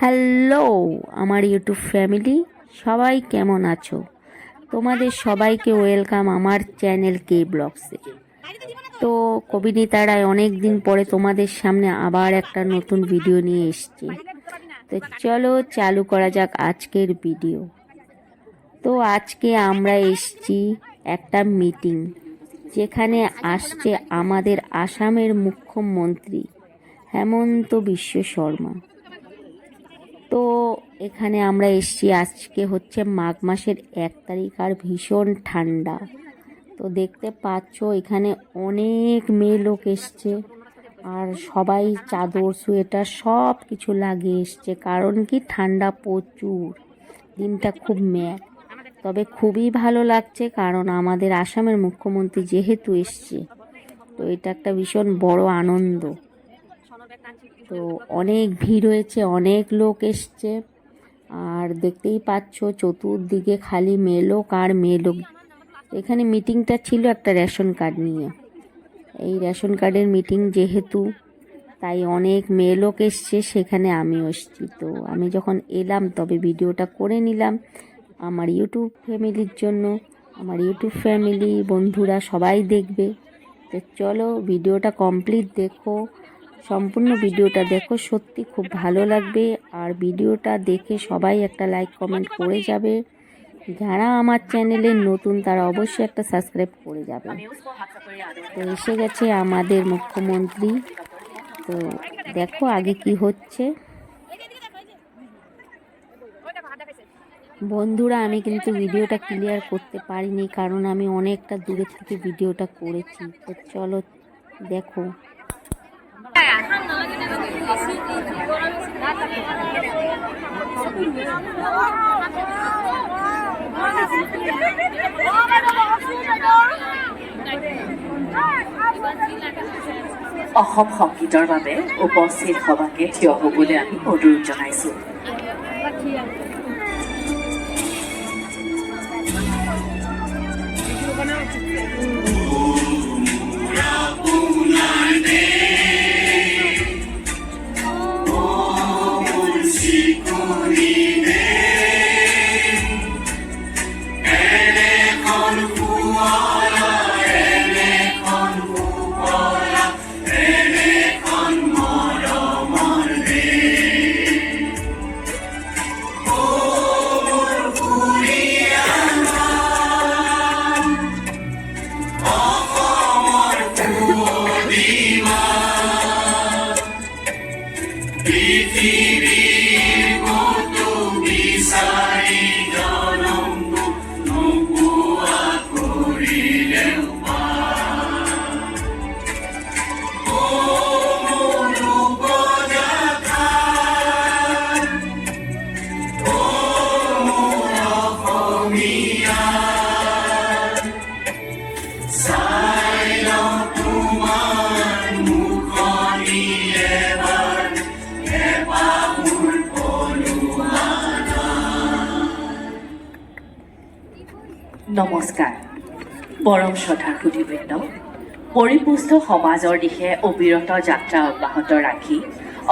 Hello, আমার YouTube family, সবাই কেমন আছো? তোমাদের সবাইকে ওয়েলকাম আমার চ্যানেল কে ব্লগসে। তো কবিনীতারায় অনেক দিন পরে তোমাদের সামনে আবার একটা নতুন ভিডিও নিয়ে এসছি। তো চলো, চালু করা যাক আজকের ভিডিও। তো আজকে আমরা এসছি একটা মিটিং, যেখানে আসছে আমাদের আসামের মুখ্যমন্ত্রী হেমন্ত বিশ্ব শর্মা। তো এখানে আমরা এসছি। আজকে হচ্ছে মাঘ মাসের এক তারিখ আর ভীষণ ঠান্ডা। তো দেখতে পাচ্ছ, এখানে অনেক মেয়ে লোক এসছে। আর সবাই চাদর, সোয়েটার সব কিছু লাগিয়ে এসছে। কারণ কি, ঠান্ডা প্রচুর। দিনটা খুব ম্যাক তবে খুবই ভালো লাগছে কারণ আমাদের আসামের মুখ্যমন্ত্রী যেহেতু এসছে, তো এটা একটা ভীষণ বড় আনন্দ। তো অনেক ভিড় হয়েছে, অনেক লোক এসছে। আর দেখতেই পাচ্ছ, চতুর্দিকে খালি মেয়ে লোক আর মেয়ে লোক। এখানে মিটিংটা ছিল একটা রেশন কার্ড নিয়ে। এই রেশন কার্ডের মিটিং যেহেতু, তাই অনেক মেয়ে লোক এসছে, সেখানে আমি এসছি। তো আমি যখন এলাম, তবে ভিডিওটা করে নিলাম আমার ইউটিউব ফ্যামিলির জন্য। আমার ইউটিউব ফ্যামিলি বন্ধুরা সবাই দেখবে। তো চলো, ভিডিওটা কমপ্লিট দেখো। সম্পূর্ণ ভিডিওটা দেখো, সত্যি খুব ভালো লাগবে। আর ভিডিওটা দেখে সবাই একটা লাইক কমেন্ট করে যাবে। যারা আমার চ্যানেলে নতুন, তারা অবশ্যই একটা সাবস্ক্রাইব করে যাবে। তো এসে গেছে আমাদের মুখ্যমন্ত্রী। তো দেখো আগে কি হচ্ছে। বন্ধুরা, আমি কিন্তু ভিডিওটা ক্লিয়ার করতে পারিনি, কারণ আমি অনেকটা দূরে থেকে ভিডিওটা করেছি। তো চলো দেখো। অসম সংগীতৰ বাবে উপস্থিত সভাকে থিয় হ'বলৈ আমি অনুৰোধ জনাইছো। নমস্কাৰ। পৰম শ্ৰদ্ধাৰ সুধীবৃন্দ পৰিপুষ্ট সমাজৰ দিশে অবিৰত যাত্ৰা অব্যাহত ৰাখি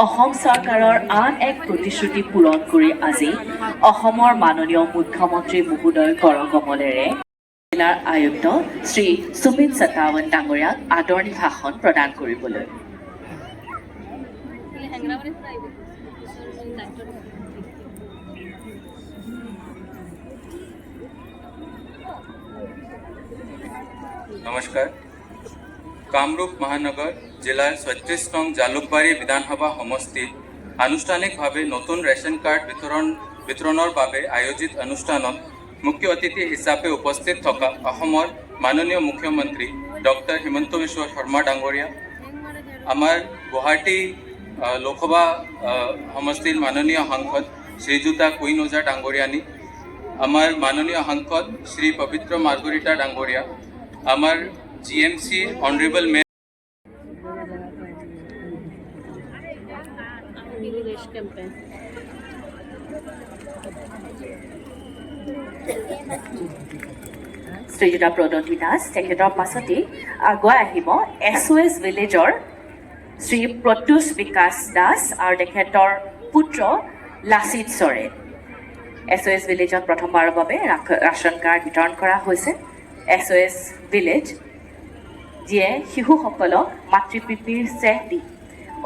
অসম চৰকাৰৰ আন এক প্ৰতিশ্ৰুতি পূৰণ কৰি আজি অসমৰ মাননীয় মুখ্যমন্ত্ৰী মহোদয় কৰকমলেৰে জিলাৰ আয়ুক্ত শ্ৰী সুমিত সতাৱন ডাঙৰীয়াক আদৰণি ভাষণ প্ৰদান কৰিবলৈ। নমস্কাৰ। কামৰূপ মহানগৰ জিলাৰ ছয়ত্ৰিছ নং জালুকবাৰী বিধানসভা সমষ্টিত আনুষ্ঠানিকভাৱে নতুন ৰেচন কাৰ্ড বিতৰণ, বিতৰণৰ বাবে আয়োজিত অনুষ্ঠানত মুখ্য অতিথি হিচাপে উপস্থিত থকা অসমৰ মাননীয় মুখ্যমন্ত্ৰী ডক্টৰ হিমন্ত বিশ্ব শৰ্মা ডাঙৰীয়া, আমাৰ গুৱাহাটী লোকসভা সমষ্টিৰ মাননীয় সাংসদ শ্ৰীযুতা কুইন ওজা ডাঙৰীয়ানী, আমাৰ মাননীয় সাংসদ শ্ৰী পবিত্ৰ মাৰ্গৰিটা ডাঙৰীয়া আমাৰ G M sir honourable mayor Srijuta Pradanti Das তেখেতৰ পাছতেই আগুৱাই আহিব এছ অ' এছ ভিলেজৰ শ্ৰী প্ৰত্যুষ বিকাশ দাস আৰু তেখেতৰ পুত্ৰ লাচিত চৰেণ এছ অ' এছ ভিলেজত প্ৰথমবাৰৰ বাবে ৰাচন কাৰ্ড বিতৰণ কৰা হৈছে এছ অ' এছ ভিলেজ যিয়ে শিশুসকলক মাতৃ পিতৃৰ চেহ দি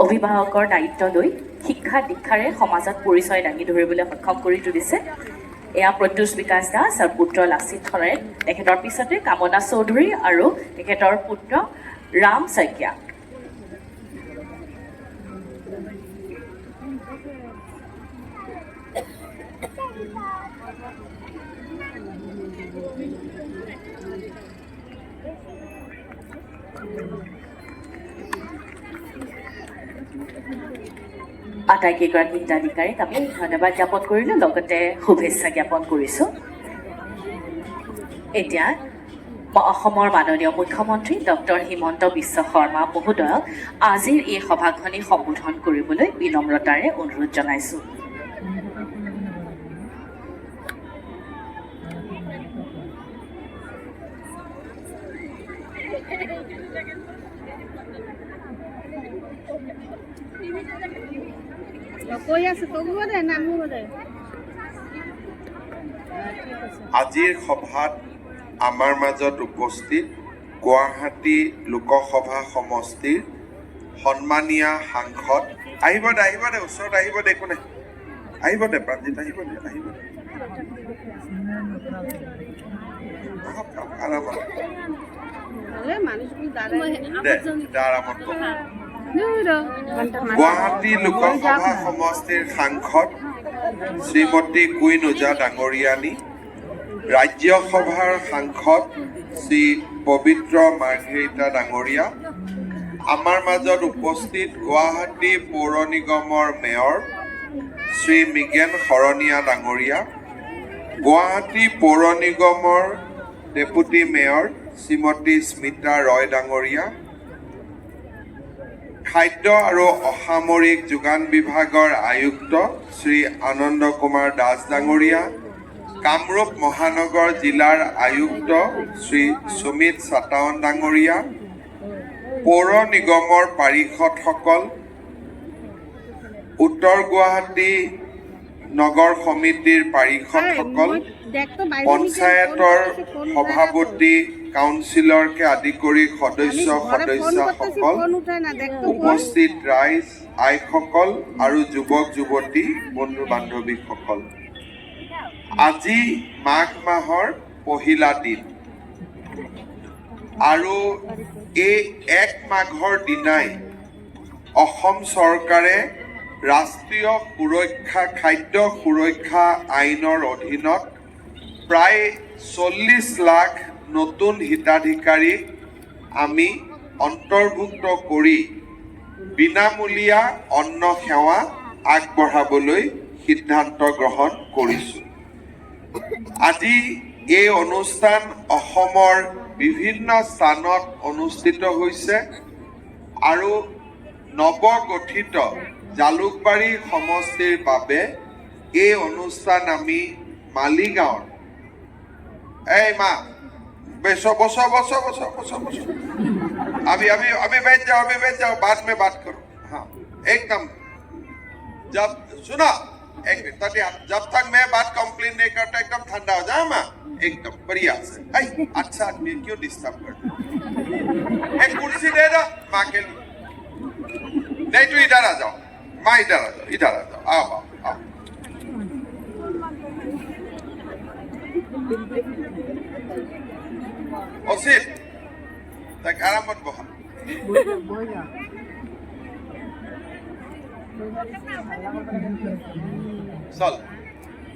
অভিভাৱকৰ দায়িত্ব লৈ শিক্ষা দীক্ষাৰে সমাজত পৰিচয় দাঙি ধৰিবলৈ সক্ষম কৰি তুলিছে। এয়া প্ৰত্যুষ বিকাশ দাস আৰু পুত্ৰ লাচিত চৰেণ তেখেতৰ পিছতে কামনা চৌধুৰী আৰু তেখেতৰ পুত্ৰ ৰাম শইকীয়া। আটাইকেইগৰাকী হিতাধিকাৰীক আমি ধন্যবাদ জ্ঞাপন কৰিলোঁ লগতে শুভেচ্ছা জ্ঞাপন কৰিছোঁ। এতিয়া অসমৰ মাননীয় মুখ্যমন্ত্ৰী ডক্টৰ হিমন্ত বিশ্ব শৰ্মা মহোদয়ক আজিৰ এই সভাখনি সম্বোধন কৰিবলৈ বিনম্ৰতাৰে অনুৰোধ জনাইছোঁ কৈ আছে ক'ব দে নামিব দে আজিৰ সভাত আমাৰ মাজত উপস্থিত গুৱাহাটী লোকসভা সমষ্টিৰ সন্মানীয় সাংসদ। আহিব দে আহিব দে ওচৰত আহিব দে একো নাই। আহিব দে প্ৰাণজিত আহিব দে আহিব দে। গুৱাহাটী লোকসভা সমষ্টিৰ সাংসদ শ্ৰীমতী কুইন ওজা ডাঙৰীয়ানী ৰাজ্যসভাৰ সাংসদ শ্ৰী পবিত্ৰ মাৰ্ঘেৰিটা ডাঙৰীয়া আমাৰ মাজত উপস্থিত গুৱাহাটী পৌৰ নিগমৰ মেয়ৰ শ্ৰী মৃগেন শৰণীয়া ডাঙৰীয়া গুৱাহাটী পৌৰ নিগমৰ ডেপুটি মেয়ৰ শ্ৰীমতী স্মিতা ৰয় ডাঙৰীয়া। খাদ্য আৰু অসামৰিক যোগান বিভাগৰ আয়ুক্ত শ্ৰী আনন্দ কুমাৰ দাস ডাঙৰীয়া। কামৰূপ মহানগৰ জিলাৰ আয়ুক্ত শ্ৰী সুমিত চাটাৱন ডাঙৰীয়া। পৌৰ নিগমৰ পাৰিষদসকল। উত্তৰ গুৱাহাটী নগৰ সমিতিৰ পাৰিষদসকল। পঞ্চায়তৰ সভাপতি কাউন্সিলৰকে আদি কৰি সদস্য সদস্যসকল উপস্থিত ৰাইজ আইসকল আৰু যুৱক যুৱতী বন্ধু বান্ধৱীসকল। আজি মাঘ মাহৰ পহিলা দিন। আৰু এই এক মাঘৰ দিনাই অসম চৰকাৰে ৰাষ্ট্ৰীয় সুৰক্ষা খাদ্য সুৰক্ষা আইনৰ অধীনত প্ৰায় চল্লিছ লাখ নতুন হিতাধিকাৰীক আমি অন্তৰ্ভুক্ত কৰি বিনামূলীয়া অন্ন সেৱা আগবঢ়াবলৈ সিদ্ধান্ত গ্ৰহণ কৰিছোঁ। আজি এই অনুষ্ঠান অসমৰ বিভিন্ন স্থানত অনুষ্ঠিত হৈছে আৰু নৱগঠিত জালুকবাৰী সমষ্টিৰ বাবে এই অনুষ্ঠান আমি মালিগাঁৱৰ এই মা বসो बसो बसो बसो बसो बसो। अभी अभी अभी बैठ जाओ अभी बैठ जाओ बाद में बात करो। हाँ एकदम जब सुनो एक मिनट जब तक मैं बात कंप्लेन नहीं करता एकदम ठंडा हो जाए माँ एकदम बढ़िया से। ऐ, अच्छा आदमी क्यों डिस्टर्ब कर एक कुर्सी दे दो माँ के नहीं तो इधर आ जाओ। माँ इधर आ जाओ इधर आ जाओ। आओ आओ आओ। আৰামত বহা। চল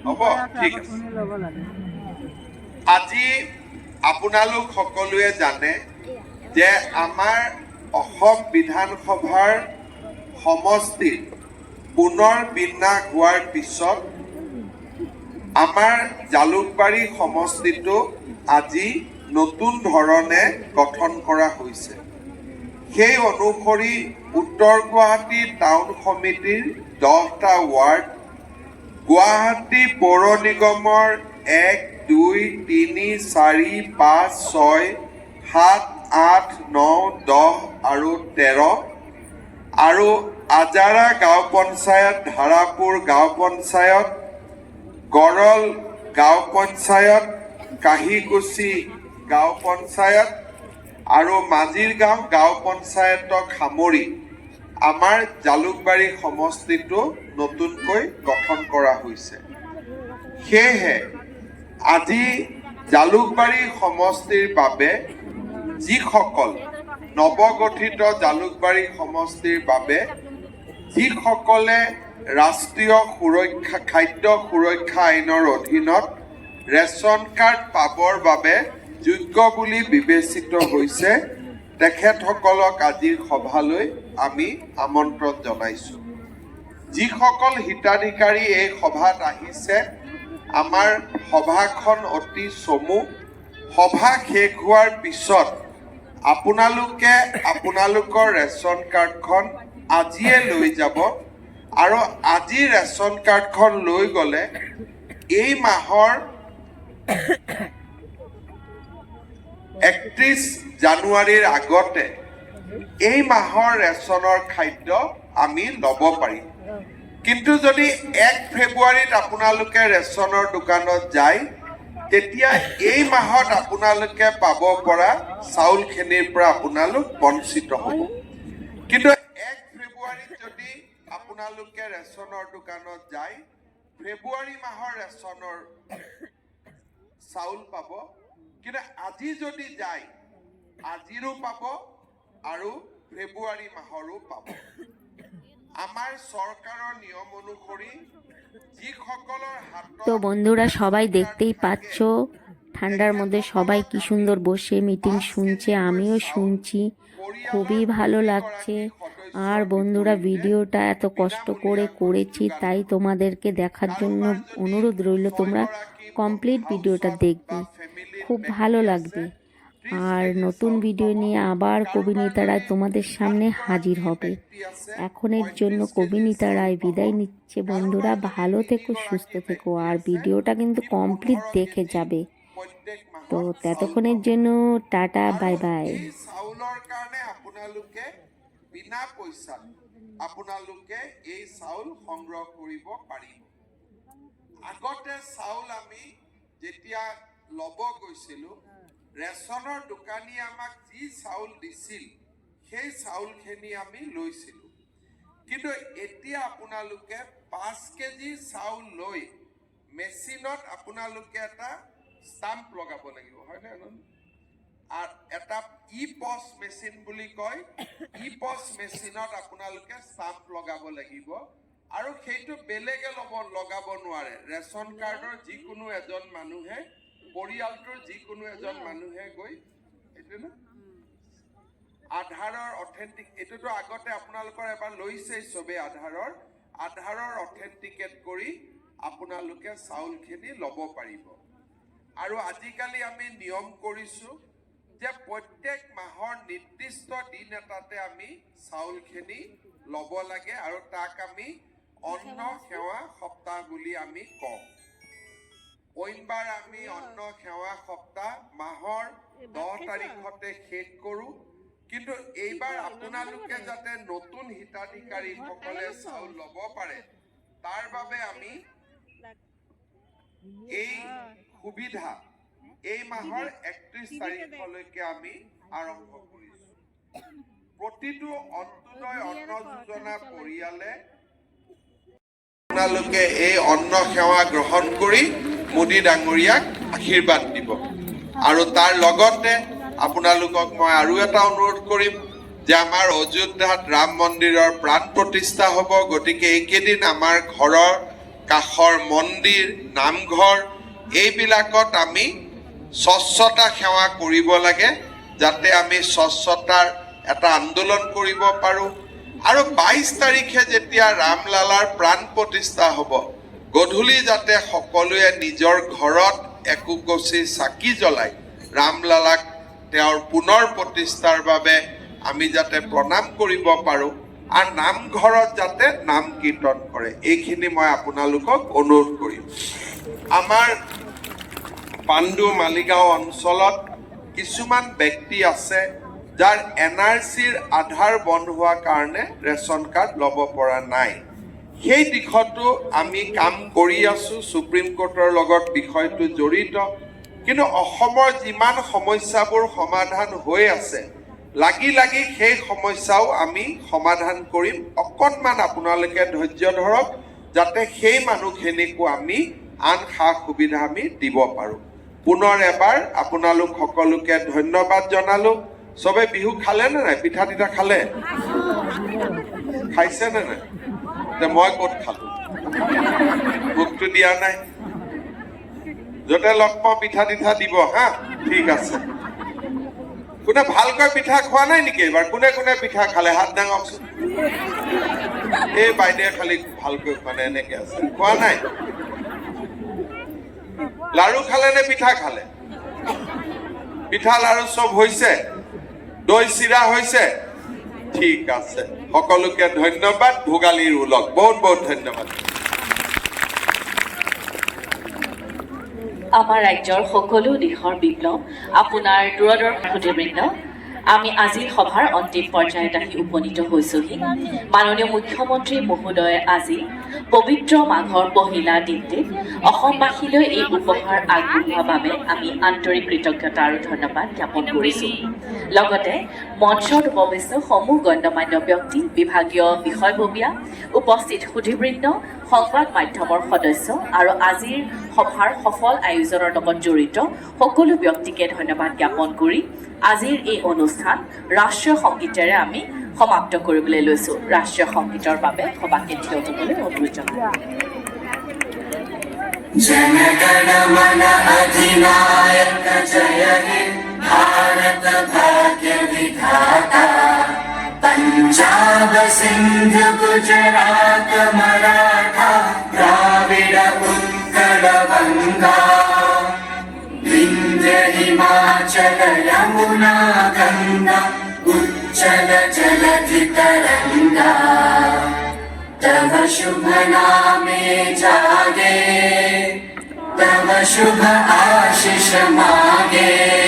হ'ব ঠিক আজি আপোনালোক সকলোৱে জানে যে আমাৰ অসম বিধানসভাৰ সমষ্টিৰ পুনৰ বিন্যাস হোৱাৰ পিছত আমাৰ জালুকবাৰী সমষ্টিটো আজি নতুন ধৰণে গঠন কৰা হৈছে। সেই অনুসৰি উত্তৰ গুৱাহাটী টাউন সমিতিৰ দহটা ৱাৰ্ড গুৱাহাটী পৌৰ নিগমৰ এক দুই তিনি চাৰি পাঁচ ছয় সাত আঠ ন দহ আৰু তেৰ আৰু আজাৰা গাঁও পঞ্চায়ত ধাৰাপুৰ গাঁও পঞ্চায়ত গৰল গাঁও পঞ্চায়ত কাহিকুচি গাঁও পঞ্চায়ত আৰু মাজিৰ গাঁও গাঁও পঞ্চায়তক সামৰি আমাৰ জালুকবাৰী সমষ্টিটো নতুনকৈ গঠন কৰা হৈছে। সেয়েহে আজি জালুকবাৰী সমষ্টিৰ বাবে যিসকল নৱগঠিত জালুকবাৰী সমষ্টিৰ বাবে যিসকলে ৰাষ্ট্ৰীয় সুৰক্ষা খাদ্য সুৰক্ষা আইনৰ অধীনত ৰেচন কাৰ্ড পাবৰ বাবে যোগ্য বুলি বিবেচিত হৈছে। তেখেতসকলক আজিৰ সভালৈ আমি আমন্ত্ৰণ জনাইছোঁ। যিসকল হিতাধিকাৰী এই সভাত আহিছে, আমাৰ সভাখন অতি চমু। সভা শেষ হোৱাৰ পিছত আপোনালোকে আপোনালোকৰ ৰেচন কাৰ্ডখন আজিয়ে লৈ যাব আৰু আজি ৰেচন কাৰ্ডখন লৈ গ'লে এই মাহৰ একত্ৰিছ জানুৱাৰীৰ আগতে এই মাহৰ ৰেচনৰ খাদ্য আমি ল'ব পাৰিম কিন্তু যদি এক ফেব্ৰুৱাৰীত আপোনালোকে ৰেচনৰ দোকানত যায়, তেতিয়া এই মাহত আপোনালোকে পাব পৰা চাউলখিনিৰ পৰা আপোনালোক বঞ্চিত হ'ব। কিন্তু এক ফেব্ৰুৱাৰীত যদি আপোনালোকে ৰেচনৰ দোকানত যায়, ফেব্ৰুৱাৰী মাহৰ ৰেচনৰ চাউল পাব কিন্তু আজি যদি যায় আজিৰো পাব আৰু ফেব্ৰুৱাৰী মাহৰো পাব। আমাৰ চৰকাৰৰ নিয়ম অনুসৰি তো বন্ধুরা সবাই দেখতেই পাচ্ছ ঠান্ডার মধ্যে সবাই কি সুন্দর বসে মিটিং শুনছে আমিও শুনছি খুবই ভালো লাগছে। আর বন্ধুরা ভিডিওটা এত কষ্ট করে করেছি তাই তোমাদেরকে দেখার জন্য অনুরোধ রইল তোমরা কমপ্লিট ভিডিওটা দেখবে। খুব ভালো লাগবে। আর নতুন ভিডিও নিয়ে আবার কবিনীতা রায় তোমাদের সামনে হাজির হবে। এখনের জন্য কবিনীতা রায় বিদায় নিচ্ছে বন্ধুরা। ভালো থেকো, সুস্থ থেকো। আর ভিডিওটা কিন্তু কমপ্লিট দেখে যাবে। তো ততক্ষণের জন্য টাটা বাই বাই আপোনালোকে এই চাউল সংগ্ৰহ কৰিব পাৰিব। আগতে চাউল আমি যেতিয়া ল'ব গৈছিলোঁ। ৰেচনৰ দোকানীয়ে আমাক যি চাউল দিছিল, সেই চাউলখিনি আমি লৈছিলোঁ। কিন্তু এতিয়া আপোনালোকে পাঁচ কেজি চাউল লৈ মেচিনত আপোনালোকে এটা ষ্টাম্প লগাব লাগিব হয়নে আৰু এটা ই পচ মেচিন বুলি কয়। ই পচ মেচিনত আপোনালোকে ষ্টাম্প লগাব লাগিব। আৰু সেইটো বেলেগে ল'ব, লগাব নোৱাৰে। ৰেচন কাৰ্ডৰ যিকোনো এজন মানুহে পৰিয়ালটোৰ যিকোনো এজন মানুহে গৈ এইটো না? আধাৰৰ অথেণ্টিক এইটোতো আগতে আপোনালোকৰ এবাৰ লৈছেই চবেই আধাৰৰ। আধাৰৰ অথেণ্টিকেট কৰি আপোনালোকে চাউলখিনি ল'ব পাৰিব। আৰু আজিকালি আমি নিয়ম কৰিছোঁ যে প্ৰত্যেক মাহৰ নিৰ্দিষ্ট দিন এটাতে আমি চাউলখিনি ল'ব লাগে আৰু তাক আমি অন্ন সেৱা সপ্তাহ বুলি আমি কওঁ। অইনবাৰ আমি অন্ন সেৱা সপ্তাহ মাহৰ দহ তাৰিখতে শেষ কৰোঁ। কিন্তু এইবাৰ আপোনালোকে যাতে নতুন হিতাধিকাৰীসকলে চাউল ল'ব পাৰে তাৰ বাবে আমি এই সুবিধা এই মাহৰ একত্ৰিছ তাৰিখলৈকে আমি আৰম্ভ কৰিছোঁ। প্ৰতিটো অন্ত্যোদয় অন্ন যোজনা পৰিয়ালে আপোনালোকে এই অন্ন সেৱা গ্ৰহণ কৰি মোদী ডাঙৰীয়াক আশীৰ্বাদ দিব। আৰু তাৰ লগতে আপোনালোকক মই আৰু এটা অনুৰোধ কৰিম যে আমাৰ অযোধ্যাত ৰাম মন্দিৰৰ প্ৰাণ প্ৰতিষ্ঠা হ'ব, গতিকে এইকেইদিন আমাৰ ঘৰৰ কাষৰ মন্দিৰ, নামঘৰ, এইবিলাকত আমি স্বচ্ছতা সেৱা কৰিব লাগে, যাতে আমি স্বচ্ছতাৰ এটা আন্দোলন কৰিব পাৰোঁ। আৰু বাইছ তাৰিখে যেতিয়া ৰামলালাৰ প্ৰাণ প্ৰতিষ্ঠা হ'ব গধূলি যাতে সকলোৱে নিজৰ ঘৰত একোকচি চাকি জ্বলাই ৰামলালাক তেওঁৰ পুনৰ প্ৰতিষ্ঠাৰ বাবে আমি যাতে প্ৰণাম কৰিব পাৰোঁ আৰু নামঘৰত যাতে নাম কীৰ্তন কৰে এইখিনি মই আপোনালোকক অনুৰোধ কৰিম। আমাৰ পাণ্ডু মালিগাঁও অঞ্চলত কিছুমান ব্যক্তি আছে যাৰ এন আৰ চিৰ আধাৰ বন্ধ হোৱাৰ কাৰণে ৰেচন কাৰ্ড ল'ব পৰা নাই। সেই দিশতো আমি কাম কৰি আছোঁ ছুপ্ৰিম কোৰ্টৰ লগত বিষয়টো জড়িত। কিন্তু অসমৰ যিমান সমস্যাবোৰ সমাধান হৈ আছে লাগি লাগি সেই সমস্যাও আমি সমাধান কৰিম। অকণমান আপোনালোকে ধৈৰ্য ধৰক যাতে সেই মানুহখিনিকো আমি আন সা সুবিধা আমি দিব পাৰোঁ। পুনৰ এবাৰ আপোনালোক সকলোকে ধন্যবাদ জনালোঁ। চবে বিহু খালে নে নাই? পিঠা তিঠা খালে? খাইছে নে নাই? তে মই ক'ত খালোঁ? মোকতো দিয়া নাই। য'তে লগ পাওঁ, পিঠা তিঠা দিব, হা? ঠিক আছে। কোনে ভালকৈ পিঠা খোৱা নাই নেকি এইবাৰ? কোনে কোনে পিঠা খালে? হাত দাঙকচোন এই বাইদেৱে খালি ভালকৈ মানে এনেকে আছে। খোৱা নাই? লাৰু খালে নে পিঠা খালে? পিঠা, লাৰু চব হৈছে। দৈ, চিৰা হৈছে। ঠিক আছে। সকলোকে ধন্যবাদ ভোগালীৰ ওলগ। বহুত বহুত ধন্যবাদ। আমাৰ ৰাজ্যৰ সকলো দিশৰ বিপ্লৱ আপোনাৰ দূৰদৰ্শন সুধীবৃন্দ আমি আজিৰ সভাৰ অন্তিম পৰ্যায়ত আহি উপনীত হৈছোহি। মাননীয় মুখ্যমন্ত্ৰী মহোদয়ে আজি পবিত্ৰ মাঘৰ পহিলা দিনটিত অসমবাসীলৈ এই উপহাৰ আগবঢ়োৱাৰ বাবে আমি আন্তৰিক কৃতজ্ঞতা আৰু ধন্যবাদ জ্ঞাপন কৰিছোঁ। লগতে মঞ্চত উপবিষ্ট সমূহ গণ্যমান্য ব্যক্তি বিভাগীয় বিষয়ববীয়া উপস্থিত সুধীবৃন্দ সংবাদ মাধ্যমৰ সদস্য আৰু আজিৰ সভাৰ সফল আয়োজনৰ লগত জড়িত সকলো ব্যক্তিকে ধন্যবাদ জ্ঞাপন কৰি আজিৰ এই অনুষ্ঠান ৰাষ্ট্ৰীয় সংগীতেৰে আমি সমাপ্ত কৰিবলৈ লৈছোঁ ৰাষ্ট্ৰীয় সংগীতৰ বাবে সভাকে থিয় হ'বলৈ অনুৰোধ জনাওঁ जनगण मन अधिनायक जय हे भारत भाग्य विधाता पंजाब सिंध गुजरात मराठा द्राविड उत्कल विंध्य हिमाचल यमुना गंगा उच्चल जलधि तरंगा तव शुभ नामे जागे तव शुभ आशीष मागे